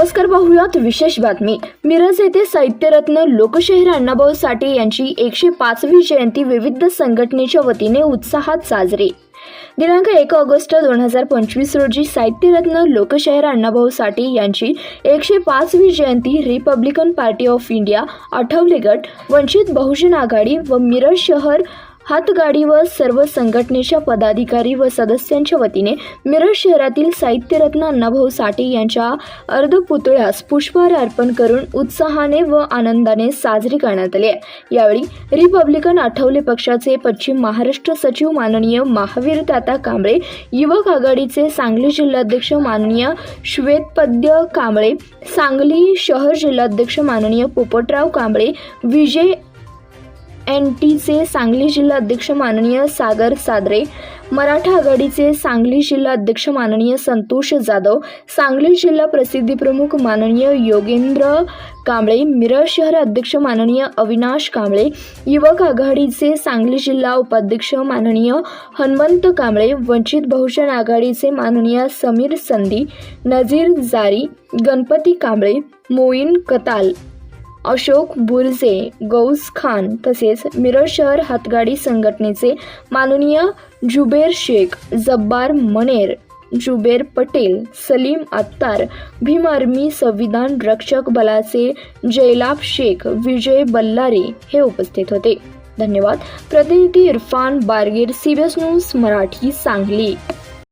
नमस्कार पाहूयात. विशेष बातमी. मिरज येथे साहित्यरत्न लोकशाहीर अण्णाभाऊ साठे यांची एकशे पाचवी जयंती विविध संघटनेच्या वतीने उत्साहात साजरी. दिनांक एक ऑगस्ट दोन हजार पंचवीस रोजी साहित्यरत्न लोकशाहीर अण्णाभाऊ साठे यांची एकशे पाचवी जयंती Republican Party of India Athawale गट वंचित बहुजन आघाडी व मिरज शहर हातगाडी व सर्व संघटनेच्या पदाधिकारी व सदस्यांच्या वतीने मिरज शहरातील साहित्यरत्न अण्णाभाऊ साठे यांच्या अर्धपुतळ्यास पुष्पहार अर्पण करून उत्साहाने व आनंदाने साजरी करण्यात आली. आहे यावेळी रिपब्लिकन आठवले पक्षाचे पश्चिम महाराष्ट्र सचिव माननीय महावीर ताता कांबळे युवक आघाडीचे सांगली जिल्हाध्यक्ष माननीय श्वेतपद्य कांबळे सांगली शहर जिल्हाध्यक्ष माननीय पोपटराव कांबळे विजय एन टीचे सांगली जिल्हा अध्यक्ष माननीय सागर सादरे मराठा आघाडीचे सांगली जिल्हा अध्यक्ष माननीय संतोष जाधव सांगली जिल्हा प्रसिद्धी प्रमुख माननीय योगेंद्र कांबळे मिरज शहर अध्यक्ष माननीय अविनाश कांबळे युवक आघाडीचे सांगली जिल्हा उपाध्यक्ष माननीय हनुमंत कांबळे वंचित बहुजन आघाडीचे माननीय समीर संधी नजीर जारी गणपती कांबळे मोईन कताल. अशोक बुरजे गौस खान तसेच मिरज शहर हातगाडी संघटनेचे माननीय जुबेर शेख जब्बार मनेर जुबेर पटेल सलीम अत्तार भीम आर्मी संविधान रक्षक बलाचे जैलाब शेख विजय बल्लारे हे उपस्थित होते. धन्यवाद. प्रतिनिधी इरफान बारगीर सीबीएस न्यूज मराठी सांगली.